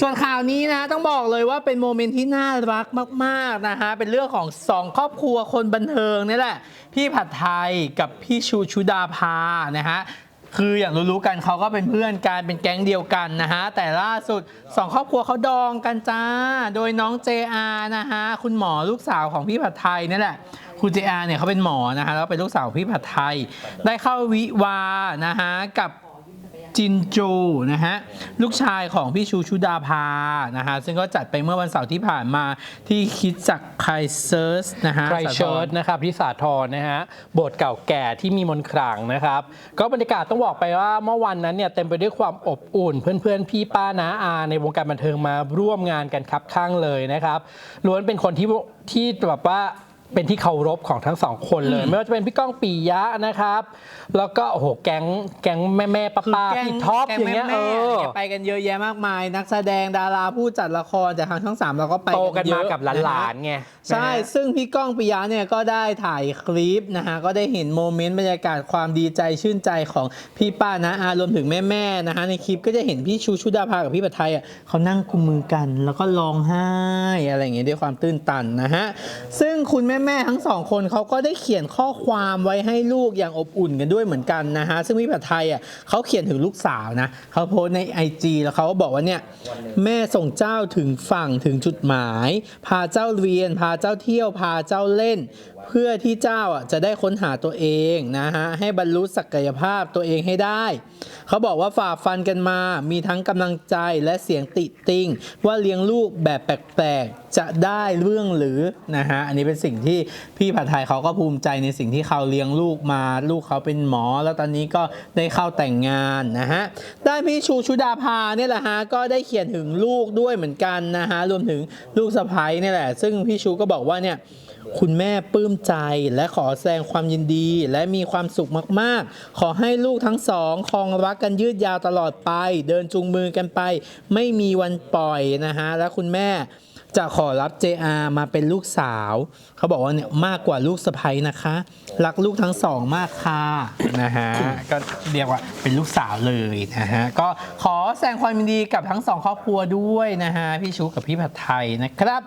ส่วนข่าวนี้นะต้องบอกเลยว่าเป็นโมเมนต์ที่น่ารักมากๆนะฮะเป็นเรื่องของสองครอบครัวคนบันเทิงนี่แหละ พี่ผัดไทยกับพี่ชูชุดาภานะฮะคืออย่างรู้ๆกันเขาก็เป็นเพื่อนกันเป็นแก๊งเดียวกันนะฮะแต่ล่าสุดสองครอบครัวเขาดองกันจ้า โดยน้อง JR นะฮะคุณหมอลูกสาวของพี่ผัดไทยนี่แหละคุณ JR เนี่ยเขาเป็นหมอนะฮะแล้วเป็นลูกสาวพี่ผัดไทย ได้เข้าวิวานะฮะกับ จินจูนะฮะลูกชายของพี่ชูชุดาภานะฮะซึ่งก็จัดไปเมื่อวันเสาร์ที่ผ่านมาที่คิดจักไครเซิร์สนะฮะไครเชิร์ตนะครับที่สาทรนะฮะโบสถ์เก่าแก่ที่มีมนต์ขลังนะครับ ก็บรรยากาศต้องบอกไปว่าเมื่อวันนั้นเนี่ยเต็มไปด้วยความอบอุ่น เพื่อนๆ พี่ป้าน้าอา ในวงการบันเทิงมาร่วมงานกันครับข้างเลยนะครับล้วนเป็นคนที่ที่แบบว่า เป็นที่เคารพของทั้งสองคนเลย ไม่ว่าจะเป็นพี่ก้องปียะนะครับ แล้วก็โอ้โหแก๊งแก๊งแม่แม่ๆป้าคือป้าแก๊งพี่ท็อปแก๊อย่างเงี้ยแม่เอๆอ เนี่ยไปกันเยอะแยะมากมาย นักแสดงดาราผู้จัดละครจากทางช่องสามเราก็ไปโตกันเยมาอะกับหลานๆไงใช่ซึ่งพี่ก้องปิยะเนี่ยก็ได้ถ่ายคลิปนะฮะ ก็ได้เห็นโมเมนต์บรรยากาศความดีใจชื่นใจของพี่ป้านะอารวมถึงแม่ๆนะฮะในคลิปก็จะเห็นพี่ชูชุดาภากับพี่ปัทไทยอะเขานั่งกุมมือกัน แล้วก็ร้องไห้อะไรอย่างเงี้ยด้วยความตื้นตันนะฮะซึ่งคุณแม่แม่ทั้งสองคนเขาก็ได้เขียนข้อความไว้ให้ลูกอย่างอบอุ่นกันด้วยเหมือนกันนะฮะซึ่งพี่ปัทไทยอะเขาเขียนถึงลูกสาวนะเขาโพสต์ใน IG แล้วเขาก็บอกว่าเนี่ยแม่ส่งเจ้าถึงฝั่งถึงจุดหมาย พาเจ้าเรียน พาเจ้าเที่ยวพาเจ้าเล่น เพื่อที่เจ้าอะจะได้ค้นหาตัวเองนะฮะให้บรรลุศักยภาพตัวเองให้ได้ เขาบอกว่าฝ่าฟันกันมา มีทั้งกำลังใจและเสียงติติงว่าเลี้ยงลูกแบบแปลกๆ จะได้เรื่องหรือนะฮะ อันนี้เป็นสิ่งที่พี่ผัดไทยเขาก็ภูมิใจในสิ่งที่เขาเลี้ยงลูกมา ลูกเขาเป็นหมอ แล้วตอนนี้ก็ได้เข้าแต่งงานนะฮะ ได้พี่ชูชุดาภาเนี่ยแหละฮะ ก็ได้เขียนถึงลูกด้วยเหมือนกันนะฮะ รวมถึงลูกสะใภ้เนี่ยแหละ ซึ่งพี่ชูก็บอกว่าเนี่ย คุณแม่ปลื้มใจและขอแสดงความยินดี และมีความสุขมากๆ ขอให้ลูกทั้งสองคองรักกันยืดยาวตลอดไป เดินจูงมือกันไป ไม่มีวันปล่อยนะฮะและคุณแม่จะขอรับ JR มาเป็นลูกสาว เขาบอกว่าเนี่ยมากกว่าลูกสะใภ้นะคะ รักลูกทั้งสองมากค่ะนะฮะก็เรียกว่าเป็นลูกสาวเลยนะฮะก็ขอแสดงความยินดีกับทั้งสองครอบครัวด้วยนะฮะพี่ชูกับพี่ผัดไทยนะครับ